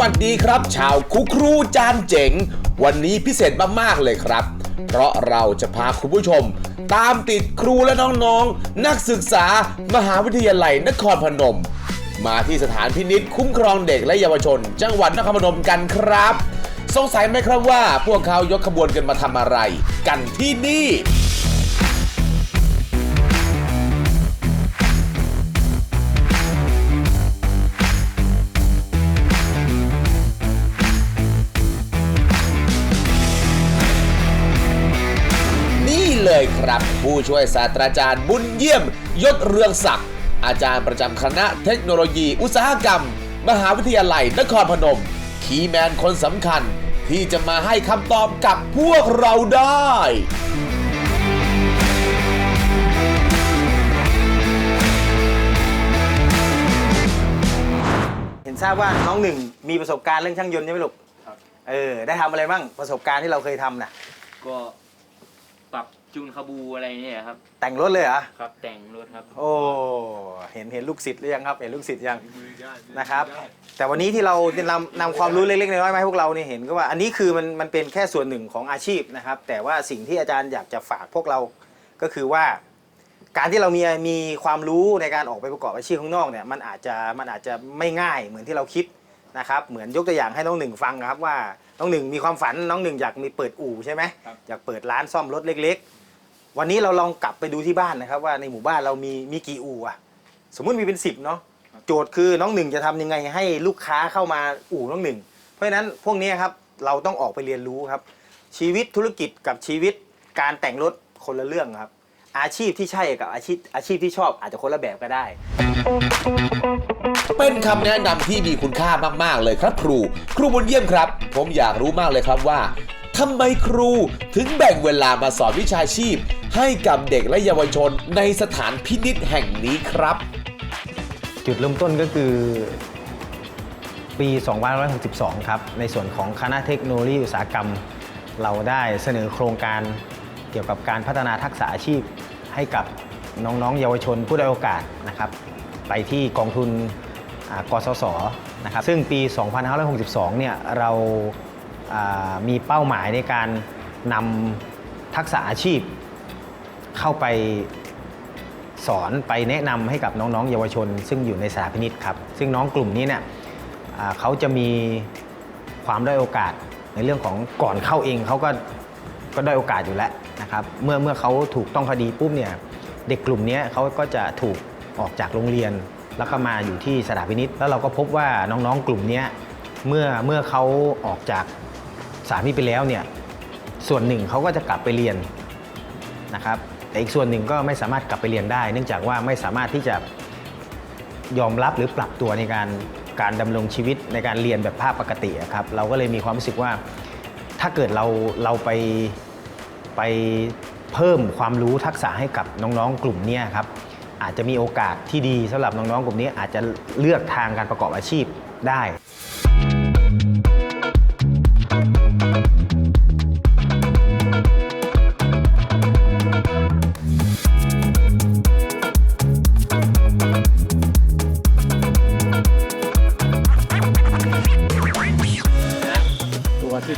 วัสดีครับ ชาวคุครูจานเจ๋ง วันนี้พิเศษมากๆเลยครับ เพราะเราจะพาคุณผู้ชม ตามติดครูและน้องๆ นักศึกษามหาวิทยาลัยนครพนม มาที่สถานพินิษคุ้มครองเด็กและเยาวชน จังหวัดนครพนมกันครับ สงสัยไหมครับว่าพวกเขายกขบวนกันมาทำอะไร กันที่นี่ เลยครับ ผู้ช่วยศาสตราจารย์บุญเยี่ยม ยศเรืองศักดิ์อาจารย์ประจำคณะเทคโนโลยี อุตสาหกรรม มหาวิทยาลัยนครพนม คีย์แมนคนสำคัญ ที่จะมาให้คำตอบกับพวกเราได้เห็นทราบว่าน้องหนึ่งมีประสบการณ์เรื่องช่างยนต์ใช่ไหมลูก ครับ เออ ได้ทำอะไรบ้างประสบการณ์ที่เราเคยทำน่ะก็ปรับ จูนคาบูอะไรเนี่ยครับ แต่งรถเลยเหรอ ครับ แต่งรถครับ โอ้ เห็นเห็นลูกศิษย์หรือยังครับ เห็นลูกศิษย์ยังนะครับ แต่วันนี้ที่เรานำนำความรู้เล็กๆน้อยๆมาให้พวกเราเนี่ยเห็นก็ว่าอันนี้คือมันมันเป็นแค่ส่วนหนึ่งของอาชีพนะครับ แต่ว่าสิ่งที่อาจารย์อยากจะฝากพวกเราก็คือว่า การที่เรามีมีความรู้ในการออกไปประกอบอาชีพข้างนอกเนี่ยมันอาจจะมันอาจจะไม่ง่ายเหมือนที่เราคิดนะครับเหมือนยกตัวอย่างให้น้องหนึ่งฟังนะครับว่าน้องหนึ่งมีความฝันน้องหนึ่งอยากมีเปิดอู่ใช่ไหมครับอยากเปิดร้านซ่อมรถเล็ก ๆ วันนี้เราลองกลับไปดูที่บ้านนะครับ ว่าในหมู่บ้านเรามีมีกี่อู่อะสมมุติมีเป็นสิบเนาะโจทย์คือน้องหนึ่งจะทำยังไงให้ลูกค้าเข้ามาอู่น้องหนึ่งเพราะฉะนั้นพวกนี้ครับเราต้องออกไปเรียนรู้ครับ ชีวิตธุรกิจกับชีวิตการแต่งรถคนละเรื่องครับ อาชีพที่ใช่กับอาชีพอาชีพที่ชอบอาจจะคนละแบบก็ได้ เป็นคำแนะนำที่มีคุณค่ามากๆเลยครับครู ครูบุญเยี่ยมครับ ผมอยากรู้มากเลยครับว่า ทำไมครูถึงแบ่งเวลามาสอนวิชาชีพ ให้กับเด็กและเยาวชนในสถานพินิษแห่งนี้ครับ จุดเริ่มต้นก็คือปี 2562 ครับ ในส่วนของคณะเทคโนโลยีอุตสาหกรรม เราได้เสนอโครงการเกี่ยวกับการพัฒนาทักษะอาชีพให้กับน้องๆ เยาวชนผู้ได้อยโอกาสนะครับ ไปที่กองทุนกสศนะครับ ซึ่งปี 2562 เนี่ยเรา มีเป้าหมายในการนำทักษะอาชีพ เข้าไปสอนไปแนะนำให้กับน้องๆ เยาวชน ซึ่งอยู่ในสถาพินิษครับ ซึ่งน้องกลุ่มนี้เนี่ยเขาจะมีความได้โอกาสในเรื่องของก่อนเข้าเองเขาก็ก็ได้โอกาสอยู่แล้วนะครับ เมื่อเมื่อเขาถูกต้องคดีปุ๊บเนี่ยเด็กกลุ่มนี้เขาก็จะถูกออกจากโรงเรียน แล้วก็มาอยู่ที่สถาพินิษแล้วเราก็พบว่าน้องๆกลุ่มนี้เมื่อเมื่อเขาออกจาก สาพินิษไปแล้วเนี่ยส่วนหนึ่งเขาก็จะกลับไปเรียนนะครับ แต่อีกส่วนหนึ่งก็ไม่สามารถกลับไปเรียนได้ เนื่องจากว่าไม่สามารถที่จะยอมรับหรือปรับตัวในการการดำรงชีวิตในการเรียนแบบภาพปกติครับ เราก็เลยมีความรู้สึกว่าถ้าเกิดเราเราไปไปเพิ่มความรู้ทักษะให้กับน้องๆ กลุ่มนี้ครับอาจจะมีโอกาสที่ดีสำหรับน้องๆ กลุ่มนี้อาจจะเลือกทางการประกอบอาชีพได้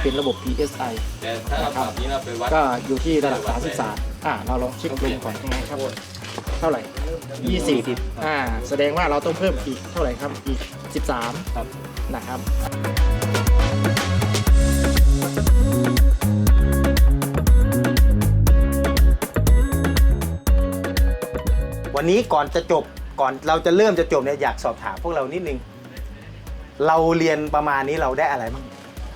เป็นระบบ PSI แต่ถ้าเราปรับนี้เราไปวัด ก็อยู่ที่ระดับ 33 อ่าเราลองเช็คลมก่อนครับ เท่าไหร่ 20อ่า แสดงว่าเราต้องเพิ่มอีกเท่าไหร่ครับ อีก 13 ครับ นะครับวันนี้ก่อนจะจบก่อนเราจะเริ่มจะจบเนี่ยอยากสอบถามพวกเรานิดนึง เราเรียนประมาณนี้เราได้อะไรบ้าง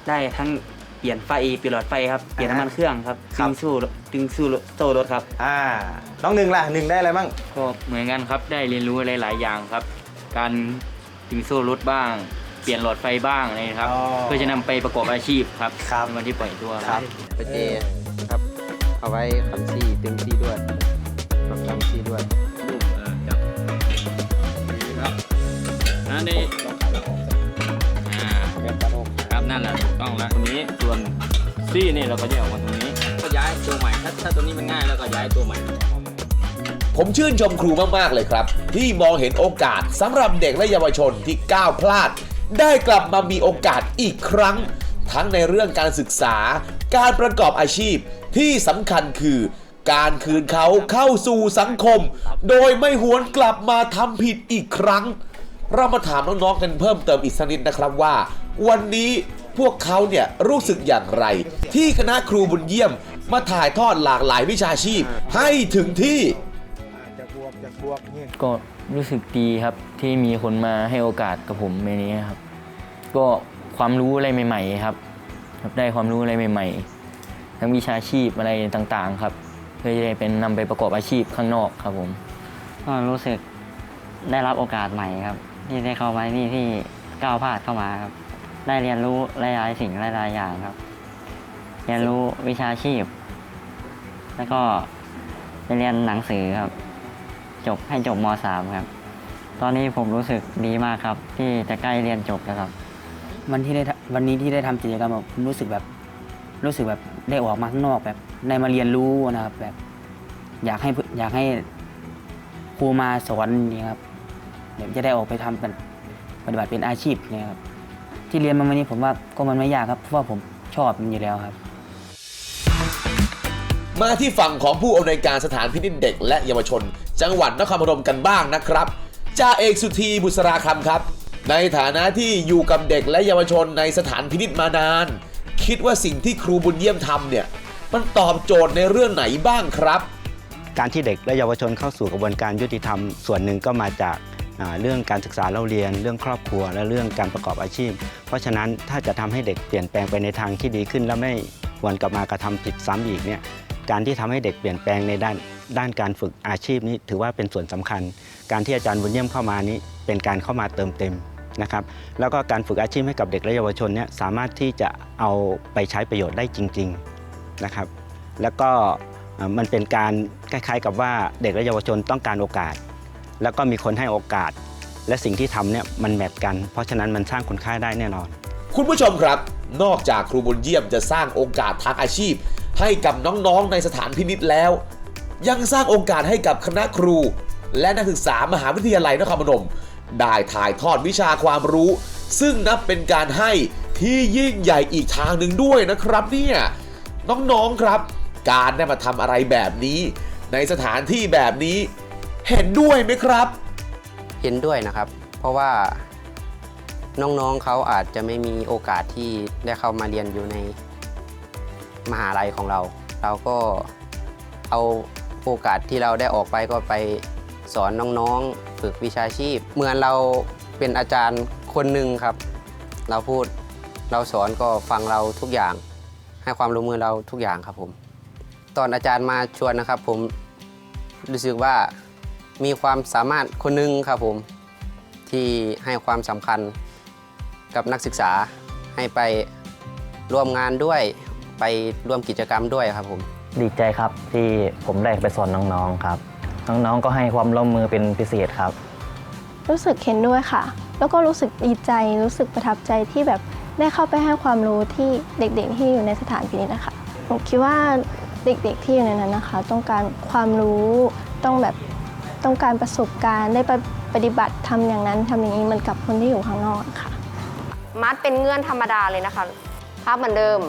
ได้ทั้งเป ลี่ยนไฟเปลี่ยนหลอดไฟครับเปลี่ยนอ่าฮะน้ำมันเครื่องครับครัดึบ งสู้ดึงสู้โซ่รถครับอ่า น้องหนึ่งล่ะหนึ่งได้อะไรบ้างก็เหมือนกันครับได้เรียนรู้หลาย ๆ อย่างครับ การดึงโซ่รถบ้าง เปลี่ยนหลอดไฟบ้างอะไรนะครับ อ๋อ เพื่อจะนำไปประกอบอาชีพครับครับ ในวันที่ปล่อยตัว ครับไปเจครับ เอาไว้ขันซี่ดึงซี่ด้วยปรับขันซี่ด้วยรูปเอ่อจับดีครับอันนี้อ่าครับ นั่นแหละถูกต้องแล้วตรงนี้ส่วนซี่นี่เราก็จะออกมาตรงนี้ ก็ย้ายตัวใหม่ถ้าถ้าตัวนี้มันง่ายแล้วก็ย้ายตัวใหม่ ผมชื่นชมครูมาก ๆ เลยครับ ที่มองเห็นโอกาสสำหรับเด็กและเยาวชนที่ก้าวพลาด ได้กลับมามีโอกาสอีกครั้ง ทั้งในเรื่องการศึกษา การประกอบอาชีพที่สำคัญคือ การคืนเขาเข้าสู่สังคม โดยไม่หวนกลับมาทำผิดอีกครั้ง เรามาถามน้องๆกันเพิ่มเติมอีกสักนิดนะครับว่า วันนี้พวกเขาเนี่ยรู้สึกอย่างไร ที่คณะครูบุญเยี่ยมมาถ่ายทอดหลากหลายวิชาชีพ ให้ถึงที่จะบวกจะบวกนี่ ก็รู้สึกดีครับที่มีคนมาให้โอกาสกับผมในนี้ครับ ก็ความรู้อะไรใหม่ ๆ ครับครับ ได้ความรู้อะไรใหม่ ๆ ทั้งวิชาชีพอะไรต่างๆ ครับเพื่อจะได้เป็นนำไปประกอบอาชีพข้างนอกครับผม ก็รู้สึกได้รับโอกาสใหม่ครับ ที่ได้เข้ามานี่ที่ก้าวพลาดเข้ามาครับ ได้เรียนรู้หลายๆสิ่งหลายๆอย่างครับ เรียนรู้วิชาชีพ แล้วก็ไปเรียนหนังสือครับ จบให้จบม .3 ครับ ตอนนี้ผมรู้สึกดีมากครับ ที่จะใกล้เรียนจบแล้วครับ วันที่ได้ทำวันนี้ที่ได้ทำกิจกรรมแบบผมรู้สึกแบบรู้สึกแบบได้ออกมาข้างนอกแบบได้มาเรียนรู้นะครับแบบ อยากให้เพื่อนอยากให้ครูมาสอนนี่ครับ แบบจะได้ออกไปทำเป็นปฏิบัติเป็นอาชีพเนี่ยครับที่เรียนมาวันนี้ผมว่าก็มันไม่ยากครับเพราะว่าผมชอบมันอยู่แล้วครับ มาที่ฝั่งของผู้อำนวยการสถานพินิจเด็ก และเยาวชน จังหวัดนครพนมกันบ้างนะครับจ่าเอกสุธีบุษราคำครับ ในฐานะที่อยู่กับเด็กและเยาวชนในสถานพินิจมานาน คิดว่าสิ่งที่ครูบุญเยี่ยมทำเนี่ยมันตอบโจทย์ในเรื่องไหนบ้างครับ การที่เด็กและเยาวชนเข้าสู่กระบวนการยุติธรรม ส่วนหนึ่งก็มาจากอ่า เรื่องการศึกษาเล่าเรียน เรื่องครอบครัว และเรื่องการประกอบอาชีพ เพราะฉะนั้นถ้าจะทำให้เด็กเปลี่ยนแปลงไปในทางที่ดีขึ้น และไม่หวนกลับมากระทำผิดซ้ำอีกเนี่ยการที่ทำให้เด็กเปลี่ยนแปลงในด้านด้านการฝึกอาชีพนี้ถือว่าเป็นส่วนสำคัญ การที่อาจารย์บุญเยี่ยมเข้ามานี้เป็นการเข้ามาเติมเต็มนะครับแล้วก็การฝึกอาชีพให้กับเด็กและเยาวชนเนี่ยสามารถที่จะเอาไปใช้ประโยชน์ได้จริงๆนะครับแล้วก็มันเป็นการคล้ายๆกับว่าเด็กและเยาวชนต้องการโอกาส แล้วก็มีคนให้โอกาส และสิ่งที่ทำเนี่ยมันแมทกัน เพราะฉะนั้นมันสร้างคุณค่าได้แน่นอน คุณผู้ชมครับ นอกจากครูบุญเยี่ยมจะสร้างโอกาสทางอาชีพ ให้กับน้องๆในสถานพินิษแล้ว ยังสร้างโอกาสให้กับคณะครู และนักศึกษามหาวิทยาลัยนครพนมได้ถ่ายทอดวิชาความรู้ ซึ่งนับเป็นการให้ที่ยิ่งใหญ่อีกทางหนึ่งด้วยนะครับเนี่ยน้องๆครับ การได้มาทำอะไรแบบนี้ ในสถานที่แบบนี้ เห็นด้วยไหมครับ เห็นด้วยนะครับ เพราะว่าน้องๆเขาอาจจะไม่มีโอกาสที่ได้เข้ามาเรียนอยู่ในมหาลัยของเรา เราก็เอาโอกาสที่เราได้ออกไปก็ไปสอนน้องๆ ฝึกวิชาชีพ เหมือนเราเป็นอาจารย์คนหนึ่งครับ เราพูดเราสอนก็ฟังเราทุกอย่าง ให้ความรู้มือเราทุกอย่างครับผม ตอนอาจารย์มาชวนนะครับผมรู้สึกว่า มีความสามารถคนหนึงครับผม ที่ให้ความสำคัญกับนักศึกษาให้ไปร่วมงานด้วย ไปร่วมกิจกรรมด้วยครับผม ดีใจครับที่ผมได้ไปสอนน้องๆครับ น้องๆก็ให้ความร่วมมือเป็นพิเศษครับ รู้สึกเห็นด้วยค่ะ แล้วก็รู้สึกดีใจรู้สึกประทับใจที่แบบได้เข้าไปให้ความรู้ที่เด็กๆ ที่อยู่ในสถานพินิจนะคะผมคิดว่าเด็กๆที่อยู่ในนั้นนะคะ ต้องการความรู้ต้องแบบ ต้องการประสบการณ์ได้ไปปฏิบัติทำอย่างนั้นทำอย่างนี้เหมันกับคนที่อยู่ข้างนอกค่ะ มัดเป็นเงื่อนธรรมดาเลยนะคะ ภาพเหมือนเดิม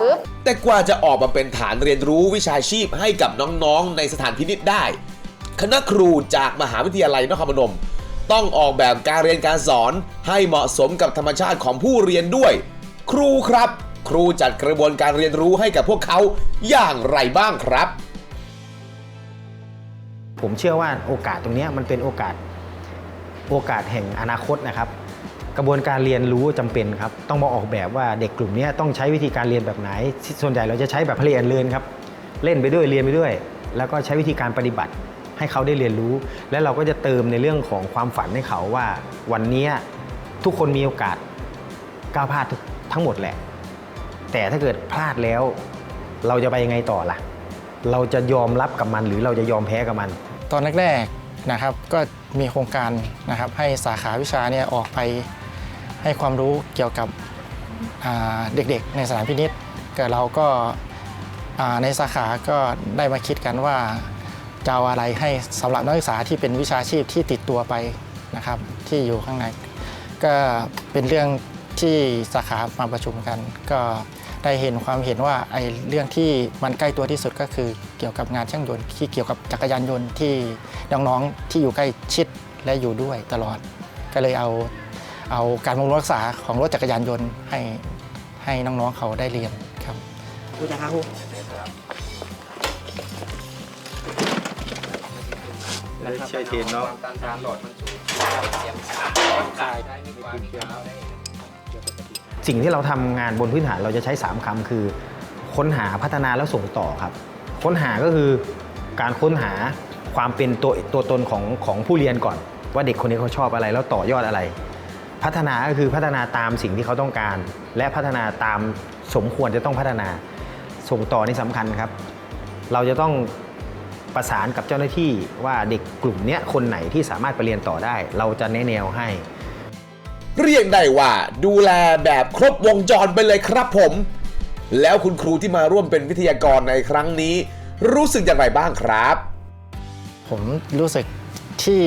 ปึ๊บแต่กว่าจะออกมาเป็นฐานเรียนรู้วิชาชีพให้กับน้องๆ ในสถานพินิษได้ คณะครูจากมหาวิทยาลัยนครพนม ต้องออกแบบการเรียนการสอนให้เหมาะสมกับธรรมชาติของผู้เรียนด้วย ครูครับ ครูจัดกระบวนการเรียนรู้ให้กับพวกเขาอย่างไรบ้างครับ ผมเชื่อว่าโอกาสตรงนี้มันเป็นโอกาสโอกาสแห่งอนาคตนะครับ กระบวนการเรียนรู้จำเป็นครับ ต้องมาออกแบบว่าเด็กกลุ่มนี้ต้องใช้วิธีการเรียนแบบไหน ส่วนใหญ่เราจะใช้แบบเรียนเรียนครับ เล่นไปด้วยเรียนไปด้วย แล้วก็ใช้วิธีการปฏิบัติ ให้เขาได้เรียนรู้ และเราก็จะเติมในเรื่องของความฝันให้เขาว่า วันนี้ทุกคนมีโอกาสก้าวพลาดทั้งหมดแหละ แต่ถ้าเกิดพลาดแล้ว เราจะไปยังไงต่อล่ะ เราจะยอมรับกับมันหรือเราจะยอมแพ้กับมัน ตอนแรกๆนะครับก็มีโครงการนะครับให้สาขาวิชาเนี่ยออกไปให้ความรู้เกี่ยวกับเด็กๆ ในสถานพินิษก็เราก็ในสาขาก็ได้มาคิดกันว่าจะเอาอะไรให้สำหรับนักศึกษาที่เป็นวิชาชีพที่ติดตัวไปนะครับที่อยู่ข้างใน ก็เป็นเรื่องที่สาขามาประชุมกัน ก็ ได้เห็นความเห็นว่าไอ้เรื่องที่มันใกล้ตัวที่สุดก็คือเกี่ยวกับงานช่างยนต์ที่เกี่ยวกับจักรยานยนต์ที่น้องๆที่อยู่ใกล้ชิดและอยู่ด้วยตลอด ก็เลยเอาเอาการบำรุงรักษาของรถจักรยานยนต์ให้ให้น้องๆเขาได้เรียนครับครูจะครับครูช่วยเทรนเนาะ สิ่งที่เราทำงานบนพื้นฐานเราจะใช้ 3คำคือ ค้นหาพัฒนาแล้วส่งต่อครับ ค้นหาก็คือการค้นหาความเป็นตัวตัวตนของของผู้เรียนก่อน ว่าเด็กคนนี้เขาชอบอะไรแล้วต่อยอดอะไร พัฒนาก็คือพัฒนาตามสิ่งที่เขาต้องการ และพัฒนาตามสมควรจะต้องพัฒนา ส่งต่อนี่สำคัญครับ เราจะต้องประสานกับเจ้าหน้าที่ว่าเด็กกลุ่มนี้คนไหนที่สามารถไปเรียนต่อได้ เราจะแนะแนวให้ เรียกได้ว่าดูแลแบบครบวงจรไปเลยครับผม แล้วคุณครูที่มาร่วมเป็นวิทยากรในครั้งนี้ รู้สึกอย่างไรบ้างครับ ผมรู้สึกที่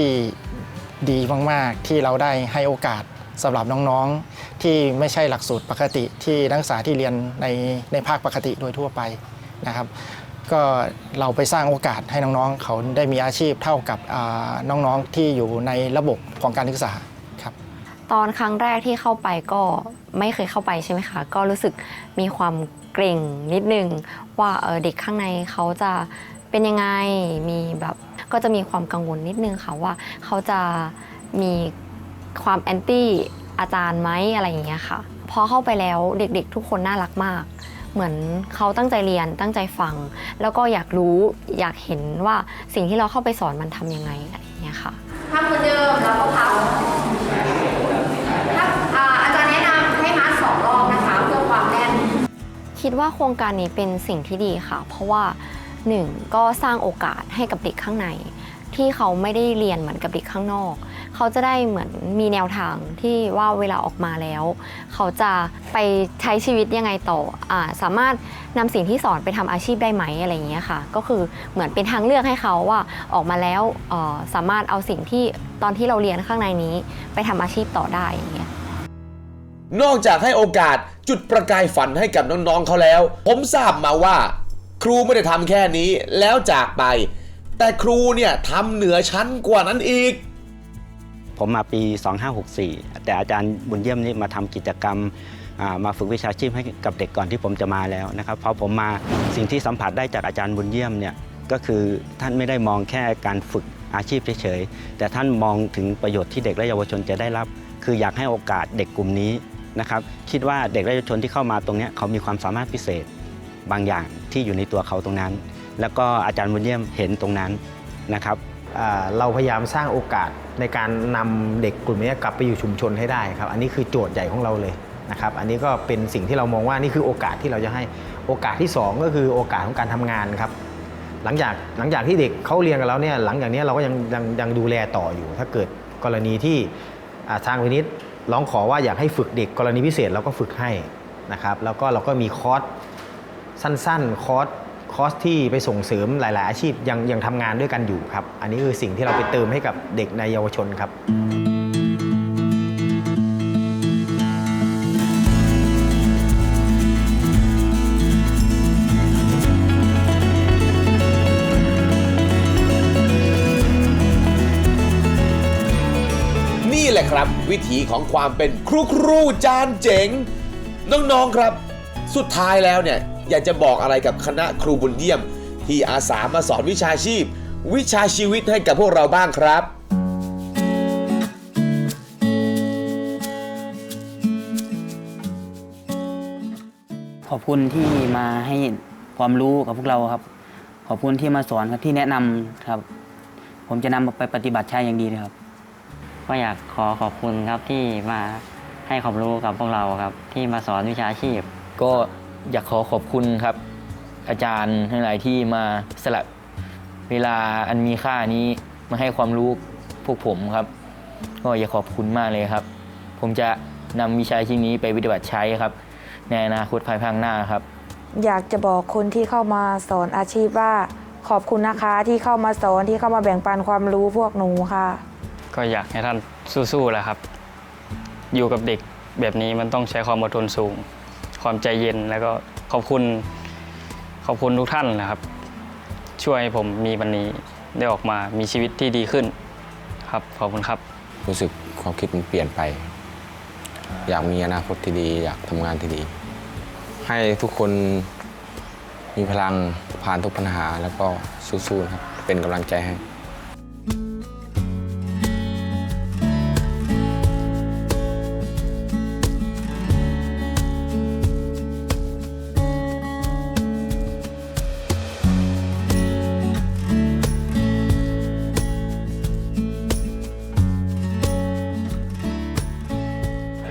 ดีมาก ๆ ที่เราได้ให้โอกาสสำหรับน้องๆ ที่ไม่ใช่หลักสูตรปกติที่นักศึกษาที่เรียนในในภาคปกติโดยทั่วไปนะครับ ก็เราไปสร้างโอกาสให้น้องๆ เขาได้มีอาชีพเท่ากับน้องๆที่อยู่ในระบบของการศึกษา ตอนครั้งแรกที่เข้าไปก็ไม่เคยเข้าไปใช่ไหมคะ ก็รู้สึกมีความเกรงนิดนึงว่าเออเด็กข้างในเขาจะเป็นยังไง มีแบบก็จะมีความกังวลนิดนึงค่ะว่าเขาจะมีความแอนตี้อาจารย์ไหมอะไรอย่างเงี้ยค่ะ พอเข้าไปแล้วเด็กๆ ทุกคนน่ารักมาก เหมือนเขาตั้งใจเรียนตั้งใจฟัง แล้วก็อยากรู้อยากเห็นว่าสิ่งที่เราเข้าไปสอนมันทำยังไงอะไรอย่างเงี้ยค่ะทำเหมือนเดิมแล้วก็พับ อาจารย์แนะนำให้มาร์คสองรอบนะคะเพื่อความแน่น คิดว่าโครงการนี้เป็นสิ่งที่ดีค่ะ เพราะว่าหนึ่งก็สร้างโอกาสให้กับเด็กข้างใน ที่เขาไม่ได้เรียนเหมือนกับเด็กข้างนอก เขาจะได้เหมือนมีแนวทางที่ว่าเวลาออกมาแล้ว เขาจะไปใช้ชีวิตยังไงต่ออสามารถนำสิ่งที่สอนไปทำอาชีพได้ไหมอะไรอย่างเงี้ยค่ะ ก็คือเหมือนเป็นทางเลือกให้เขาว่าออกมาแล้วสามารถเอาสิ่งที่ตอนที่เราเรียนข้างในนี้ ไปทำอาชีพต่อได้อย่างเงี้ยนอกจากให้โอกาส จุดประกายฝันให้กับน้องๆเขาแล้ว ผมทราบมาว่า ครูไม่ได้ทำแค่นี้แล้วจากไป แต่ครูเนี่ยทำเหนือชั้นกว่านั้นอีก ผมมาปี 2564 แต่อาจารย์บุญเยี่ยมนี่มาทำกิจกรรมอ่ามาฝึกวิชาชีพให้กับเด็กก่อนที่ผมจะมาแล้วนะครับพอผมมาสิ่งที่สัมผัสได้จากอาจารย์บุญเยี่ยมเนี่ยก็คือท่านไม่ได้มองแค่การฝึกอาชีพเฉยๆแต่ท่านมองถึงประโยชน์ที่เด็กและเยาวชนจะได้รับ คืออยากให้โอกาสเด็กกลุ่มนี้ นะครับคิดว่าเด็กและเยาวชนที่เข้ามาตรงนี้เขามีความสามารถพิเศษบางอย่างที่อยู่ในตัวเขาตรงนั้น แล้วก็อาจารย์บุญเยี่ยมเห็นตรงนั้นนะครับเราพยายามสร้างโอกาสในการนำเด็กกลุ่มนี้กลับไปอยู่ชุมชนให้ได้ครับ อันนี้คือโจทย์ใหญ่ของเราเลยนะครับ อันนี้ก็เป็นสิ่งที่เรามองว่านี่คือโอกาสที่เราจะให้โอกาสที่ 2 ก็คือโอกาสของการทำงานครับ หลังจากหลังจากที่เด็กเขาเรียนกันแล้วเนี่ยหลังจากนี้เราก็ยังยังยังดูแลต่ออยู่ ถ้าเกิดกรณีที่อ่าทางวินิต ร้องขอว่าอยากให้ฝึกเด็กกรณีพิเศษเราก็ฝึกให้นะครับแล้วก็เราก็มีคอร์สสั้นๆคอร์สคอร์สที่ไปส่งเสริมหลาย ๆ อาชีพยังยังทำงานด้วยกันอยู่ครับ อันนี้คือสิ่งที่เราไปเติมให้กับเด็กในเยาวชนครับ วิถีของความเป็นครูครูจานเจ๋ง น้องๆครับ สุดท้ายแล้วเนี่ยอยากจะบอกอะไรกับคณะครูบุญเยี่ยม ที่อาสามาสอนวิชาชีพ วิชาชีวิตให้กับพวกเราบ้างครับขอบคุณที่มาให้ความรู้กับพวกเราครับ ขอบคุณที่มาสอนครับที่แนะนำครับ ผมจะนำไปปฏิบัติใช้อย่างดีเลยครับ ก็อยากขอขอบคุณครับที่มาให้ความรู้กับพวกเราครับ ที่มาสอนวิชาชีพ ก็อยากขอขอบคุณครับ อาจารย์ทั้งหลายที่มาสละเวลาอันมีค่านี้มาให้ความรู้พวกผมครับ ก็อยากขอบคุณมากเลยครับ ผมจะนำวิชาชีพนี้ไปปฏิบัติใช้ครับ ในอนาคตภายภาคหน้าครับ อยากจะบอกคนที่เข้ามาสอนอาชีพว่า ขอบคุณนะคะที่เข้ามาสอนที่เข้ามาแบ่งปันความรู้พวกหนูค่ะ ก็อยากให้ท่านสู้ๆแหละครับ อยู่กับเด็กแบบนี้มันต้องใช้ความอดทนสูง ความใจเย็นแล้วก็ขอบคุณ ขอบคุณทุกท่านนะครับ ช่วยให้ผมมีวันนี้ได้ออกมามีชีวิตที่ดีขึ้นครับขอบคุณครับ รู้สึกความคิดมันเปลี่ยนไป อยากมีอนาคตที่ดี อยากทำงานที่ดี ให้ทุกคนมีพลังผ่านทุกปัญหาแล้วก็สู้ๆนะครับ เป็นกำลังใจให้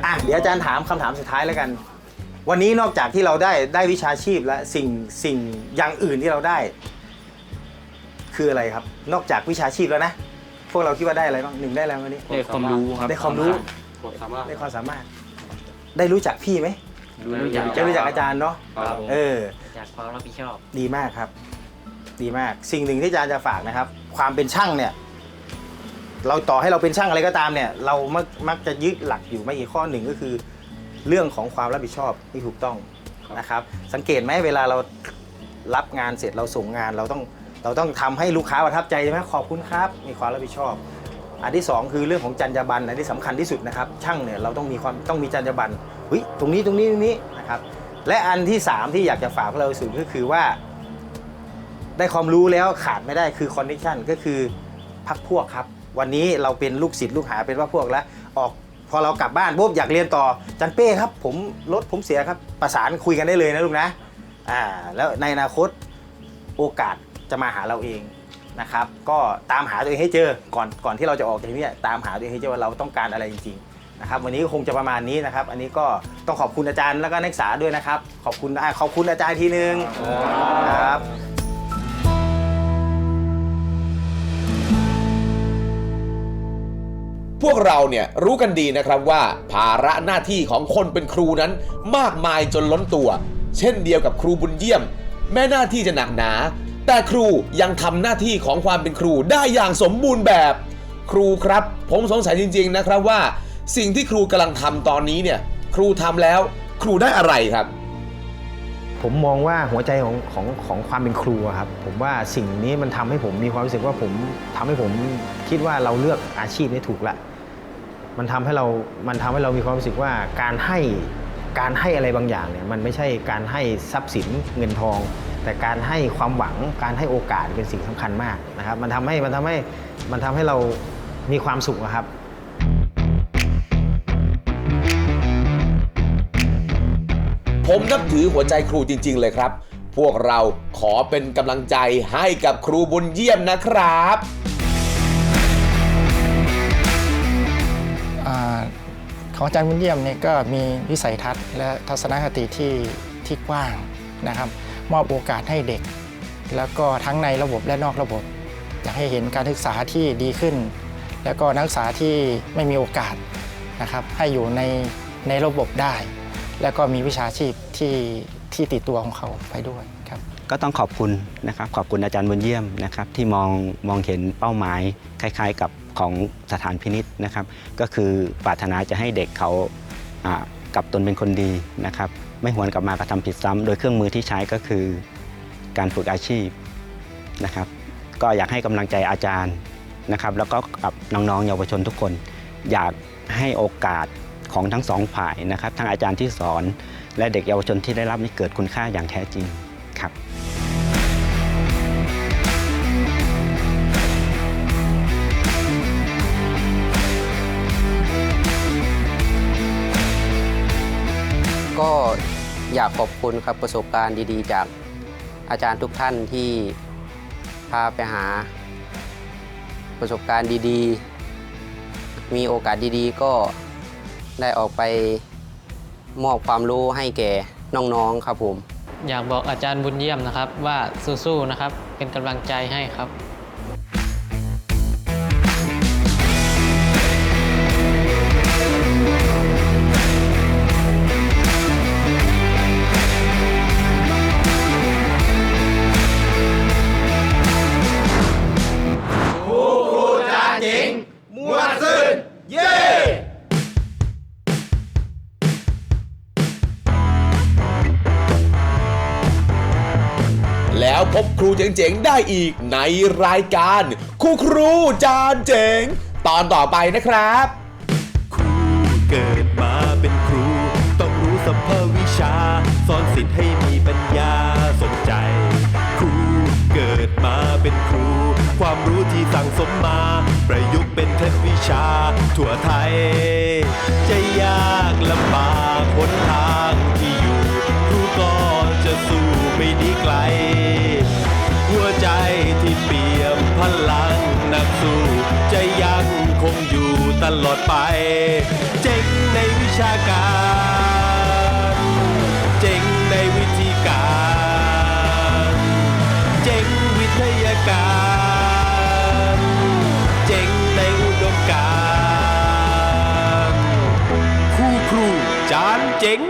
อะเดี๋ยวอาจารย์ถามคำถามสุดท้ายแล้วกัน วันนี้นอกจากที่เราได้ได้วิชาชีพและสิ่งสิ่งอย่างอื่นที่เราได้ คืออะไรครับ นอกจากวิชาชีพแล้วนะ พวกเราคิดว่าได้อะไรบ้างหนึ่งได้อะไรวันนี้ ได้ความรู้ครับได้ความรู้ได้ความสามารถ ได้รู้จักพี่ไหมรู้จัก ได้รู้จักอาจารย์เนาะครับ เออ จากความรับผิดชอบ ดีมากครับ ดีมากสิ่งหนึ่งที่อาจารย์จะฝากนะครับ ความเป็นช่างเนี่ย เราต่อให้เราเป็นช่างอะไรก็ตามเนี่ย เรามักมักจะยึดหลักอยู่ไม่กี่ข้อหนึ่งก็คือ เรื่องของความรับผิดชอบที่ถูกต้องนะครับ สังเกตไหมเวลาเรารับงานเสร็จเราส่งงานเราต้องเราต้องทำให้ลูกค้าประทับใจใช่ไหมขอบคุณครับ มีความรับผิดชอบ อันที่สองคือเรื่องของจรรยาบรรณอันที่สำคัญที่สุดนะครับ ช่างเนี่ยเราต้องมีความต้องมีจรรยาบรรณเฮ้ยตรงนี้ตรงนี้ตรงนี้นะครับและอันที่สามที่อยากจะฝากพวกเราสุดก็คือว่า ได้ความรู้แล้วขาดไม่ได้คือคอนเนคชันก็คือพักพวกครับ วันนี้เราเป็นลูกศิษย์ลูกหาเป็นพักพวกแล้วออกพอเรากลับบ้านปุ๊บอยากเรียนต่อจันเป้ครับ ผมรถผมเสียครับประสานคุยกันได้เลยนะลูกนะอ่าแล้วในอนาคตโอกาสจะมาหาเราเองนะครับ ก็ตามหาตัวเองให้เจอก่อนก่อนที่เราจะออกจากที่นี่ตามหาตัวเองให้เจอว่าเราต้องการอะไรจริงๆนะครับ วันนี้คงจะประมาณนี้นะครับ อันนี้ก็ต้องขอบคุณอาจารย์แล้วก็นักศึกษาด้วยนะครับ ขอบคุณขอบคุณอาจารย์ทีนึงครับ พวกเราเนี่ยรู้กันดีนะครับว่า ภาระหน้าที่ของคนเป็นครูนั้นมากมายจนล้นตัว เช่นเดียวกับครูบุญเยี่ยม แม้หน้าที่จะหนักหนา แต่ครูยังทำหน้าที่ของความเป็นครูได้อย่างสมบูรณ์แบบ ครูครับ ผมสงสัยจริง ๆนะครับว่า สิ่งที่ครูกำลังทำตอนนี้เนี่ย ครูทำแล้ว ครูได้อะไรครับผมมองว่าหัวใจของของของความเป็นครูครับผมว่าสิ่งนี้มันทำให้ผมมีความรู้สึกว่าผมทำให้ผมคิดว่าเราเลือกอาชีพนี้ถูกละ มันทำให้เรา มันทำให้เรามีความรู้สึกว่าการให้ การให้อะไรบางอย่างเนี่ย มันไม่ใช่การให้ทรัพย์สินเงินทอง แต่การให้ความหวัง การให้โอกาสเป็นสิ่งสำคัญมากนะครับ มันทำให้ มันทำให้ มันทำให้เรามีความสุขครับผมนับถือหัวใจครูจริง ๆ เลยครับ พวกเราขอเป็นกำลังใจให้กับครูบุญเยี่ยมนะครับ ของอาจารย์บุญเยี่ยมเนี่ยก็มีวิสัยทัศน์และทัศนคติที่ที่กว้างนะครับ มอบโอกาสให้เด็ก แล้วก็ทั้งในระบบและนอกระบบ อยากให้เห็นการศึกษาที่ดีขึ้น แล้วก็นักศึกษาที่ไม่มีโอกาสนะครับให้อยู่ในในระบบได้ แล้วก็มีวิชาชีพที่ที่ติดตัวของเขาไปด้วยครับก็ต้องขอบคุณนะครับขอบคุณอาจารย์บุญเยี่ยมนะครับที่มองมองเห็นเป้าหมายคล้าย ๆ กับ ของสถานพินิษนะครับ ก็คือปรารถนาจะให้เด็กเขากลับตนเป็นคนดีนะครับ ไม่หวนกลับมากระทำผิดซ้ำโดยเครื่องมือที่ใช้ก็คือการฝึกอาชีพนะครับ ก็อยากให้กำลังใจอาจารย์นะครับ แล้วก็กับน้องๆเยาวชนทุกคน อยากให้โอกาสของทั้งสองฝ่ายนะครับ ทั้งอาจารย์ที่สอน และเด็กเยาวชนที่ได้รับนี่เกิดคุณค่าอย่างแท้จริงครับากขอบคุณครับประสบการณ์ดีๆ จากอาจารย์ทุกท่านที่พาไปหา ประสบการณ์ดีๆ มีโอกาสดีๆ ก็ได้ออกไปมอบความรู้ให้แก่น้องๆครับผม อยากบอกอาจารย์บุญเยี่ยมนะครับว่าสู้ๆนะครับ เป็นกำลังใจให้ครับ เจ๋งๆ ได้อีกในรายการครูครูจานเจ๋ง ตอนต่อไปนะครับ ครูเกิดมาเป็นครู ต้องรู้สัพพวิชา สอนสิทธิ์ให้มีปัญญาสนใจ ครูเกิดมาเป็นครู ความรู้ที่สั่งสมมา ประยุกต์เป็นเคล็ดวิชา ทั่วไทย จะยากลำบากหนทางที่อยู่ ครูก็จะสู้ไม่หนีไกล ลังนักสู้จะยังคงอยู่ตลอดไป เจ๋งในวิชาการ เจ๋งในวิธีการ เจ๋งวิทยาการ เจ๋งในอุดมการ คู่ครูจานเจ๋ง